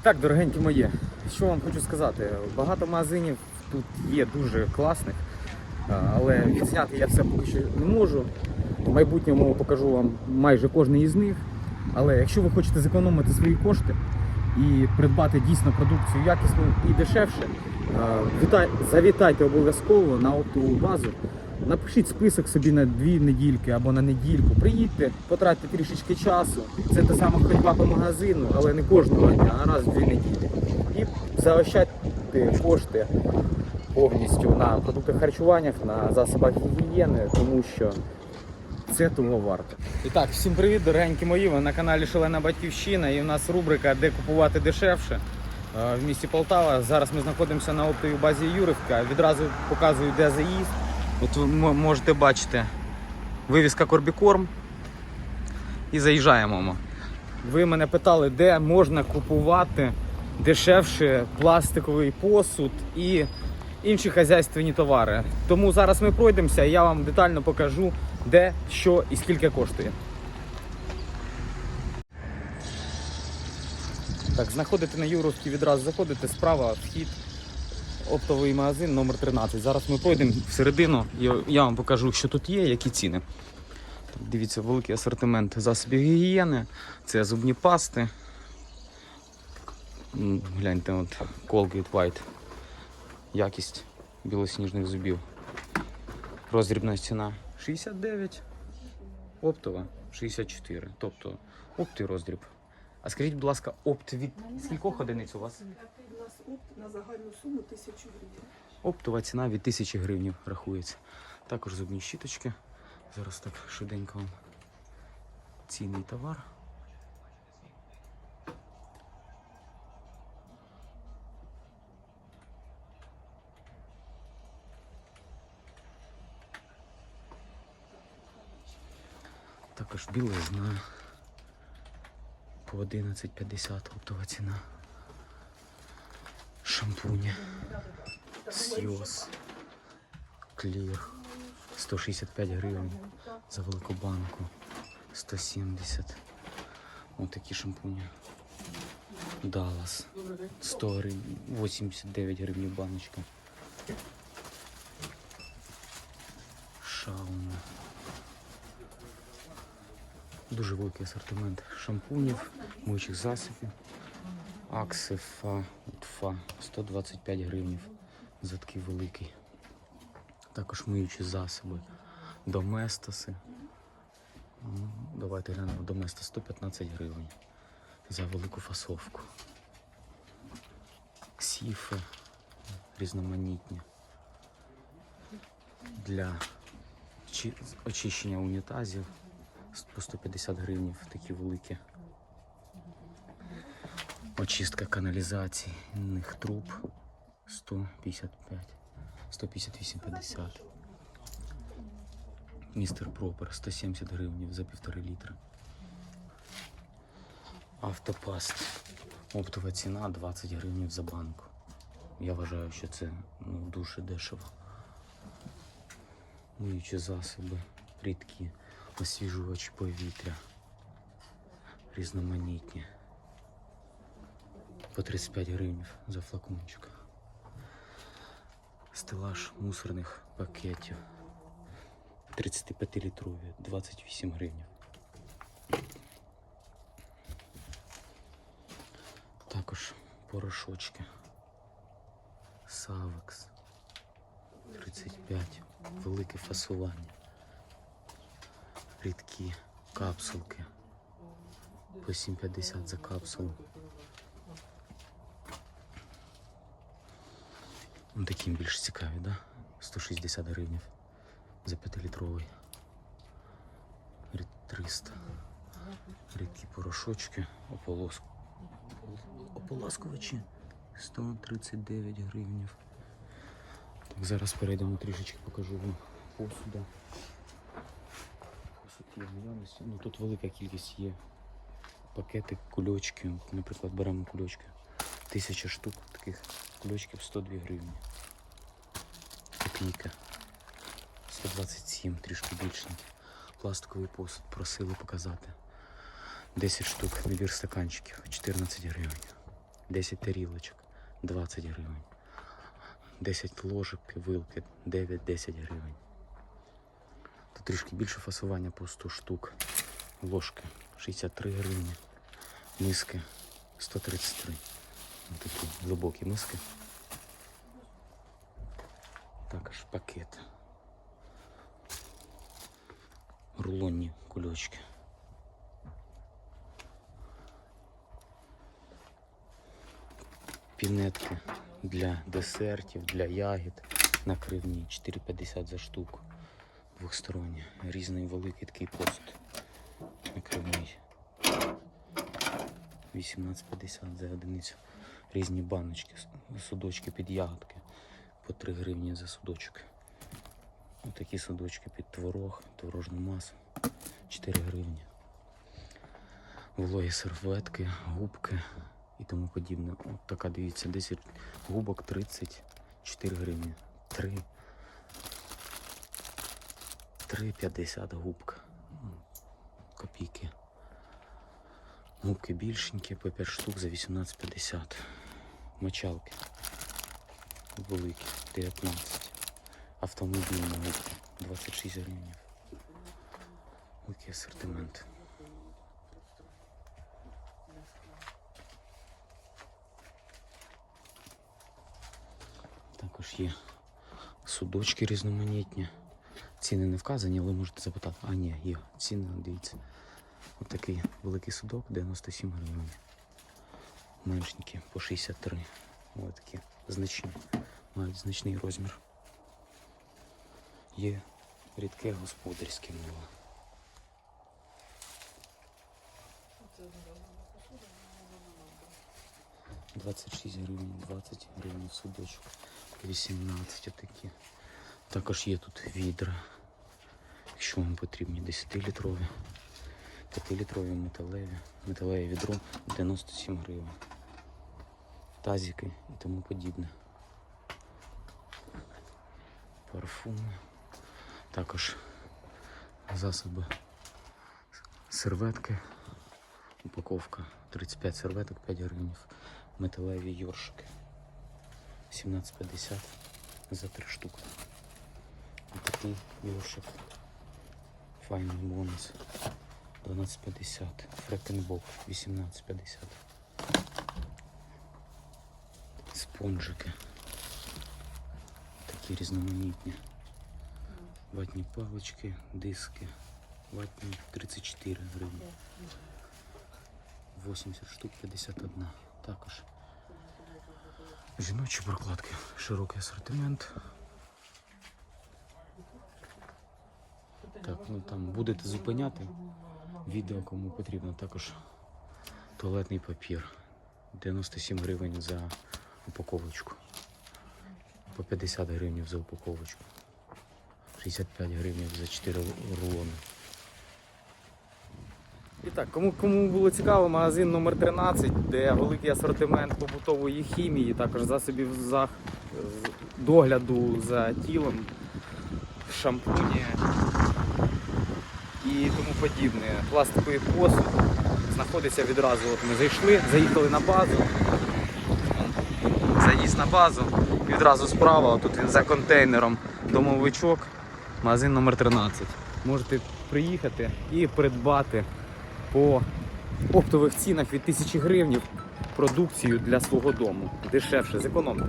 І так, дорогенькі мої, що вам хочу сказати? Багато магазинів тут є дуже класних, але відзняти я все поки що не можу. В майбутньому покажу вам майже кожний із них. Але якщо ви хочете зекономити свої кошти і придбати дійсно продукцію якісну і дешевше, завітайте обов'язково на оптову базу. Напишіть список собі на дві недільки або на недільку. Приїдьте, потратьте трішечки часу. Це та сама ходьба по магазину, але не кожного дня, а раз в дві неділі. І заощадьте кошти повністю на продуктах харчування, на засобах гігієни, тому що це того варто. І так, всім привіт, дорогенькі мої. Ви на каналі Шалена Батьківщина і у нас рубрика Де купувати дешевше е, в місті Полтава. Зараз ми знаходимося на оптовій базі Юрівка. Відразу показую, де заїзд. От ви можете бачити вивіска Корбікорм. І заїжджаємо. ми. Ви мене питали, де можна купувати дешевше пластиковий посуд і інші хазяйственні товари. Тому зараз ми пройдемося і я вам детально покажу, де, що і скільки коштує. Так, знаходите на Юровській відразу заходите, справа вхід, оптовий магазин номер 13. Зараз ми пройдемо всередину і я вам покажу, що тут є, які ціни. Так, дивіться, великий асортимент засобів гігієни, це зубні пасти. Гляньте, от Colgate White. Якість білосніжних зубів. Роздрібна ціна 69, оптова 64. Тобто опт і роздріб. А скажіть, будь ласка, опт від скількох одиниць у вас? Опт на загальну суму тисячу гривень. Оптова ціна від 1000 гривень рахується. Також зубні щіточки. Зараз так швиденько вам цінний товар. Також білизна по 11,50 оптова ціна. Шампуні. Сйоз. Клір. 165 гривень за велику банку. 170. Ось такі шампуні. Даллас. 100 гривень. 89 гривень баночка. Шауна. Дуже великий асортимент шампунів, миючих засобів. Акси, фа 125 гривень за такий великий. Також миючі засоби. Доместоси. Ну, Давайте глянемо. Доместос 115 гривень за велику фасовку. Ксіфи різноманітні. Для очищення унітазів по 150 гривень такі великі. Очистка каналізаційних труб 155, 158,50. Містер Пропер 170 гривень за півтори літра. Автопаст. Оптова ціна 20 гривень за банку. Я вважаю, що це ну, дуже дешево. Миючі засоби, рідкі, освіжувачі повітря. Різноманітні по 35 гривень за флакончик. Стелаж мусорних пакетів 35-літрові, 28 гривень. Також порошочки. Савекс 35, велике фасування. Рідкі капсулки по 7,50 за капсулу. Ну, такі більш цікаві, да? 160 гривень за 5-літровий. Рід 300. Рідкі порошочки, ополоск... ополаскувачі 139 гривень. Так, зараз перейдемо трішечки, покажу вам посуда. Посуд є наявності. Ну, тут велика кількість є. Пакети, кульочки. Наприклад, беремо кульочки. Тисяча штук таких кульочків 102 гривні. Копійка. 127, трішки більше. Пластиковий посуд просили показати. 10 штук, набір стаканчиків, 14 гривень. 10 тарілочок 20 гривень. 10 ложок, вилки 9-10 гривень. Тут трішки більше фасування по 100 штук. Ложки 63 гривні. Миски 133. Такі глибокі миски. Також пакет. Рулонні кульочки. Пінетки для десертів, для ягід накривні 4,50 за штуку. Двохсторонні. Різний великий такий посуд. Накривний. 18,50 за одиницю. Різні баночки, судочки під ягодки. По 3 гривні за судочок. Отакі судочки під творог, творожну масу. 4 гривні. Вологі серветки, губки і тому подібне. От така, дивіться, 10 губок 34 гривні. 3. 3,50 губка. Копійки. Губки більшенькі, по 5 штук за 18,50. Мочалки. Великі, 19. Автомобільні губки, 26 гривень. Великий асортимент. Також є судочки різноманітні. Ціни не вказані, але можете запитати. А, ні, є ціни, дивіться. Ось такий великий судок 97 гривень. Меншенькі по 63. Ось такі значні. Мають значний розмір. Є рідке господарське мило. Двадцять гривень, 20 гривень судочок, 18 отакі. Також є тут відра, якщо вам потрібні 10-літрові, 5-літрові металеві, металеве відро 97 гривень. Тазики і тому подібне. Парфуми. Також засоби серветки. Упаковка 35 серветок, 5 гривень. Металеві йоршики. 17,50 за 3 штуки. Ось такий йоршик. Файний бонус. 12,50. Фрекенбок 18,50. Спонжики. Такі різноманітні. Ватні палички, диски. Ватні 34 гривні. 80 штук 51. Також. Жіночі прокладки. Широкий асортимент. Так, ну там будете зупиняти відео, кому потрібно. Також туалетний папір. 97 гривень за упаковочку. По 50 гривень за упаковочку. 65 гривень за 4 рулони. І так, кому, кому було цікаво, магазин номер 13, де великий асортимент побутової хімії, також засобів за, догляду за тілом, шампуні і тому подібне. Пластиковий посуд знаходиться відразу. От ми зайшли, заїхали на базу. Заїзд на базу. І відразу справа, тут він за контейнером домовичок, магазин номер 13. Можете приїхати і придбати по оптових цінах від 1000 гривень продукцію для свого дому. Дешевше, зекономте.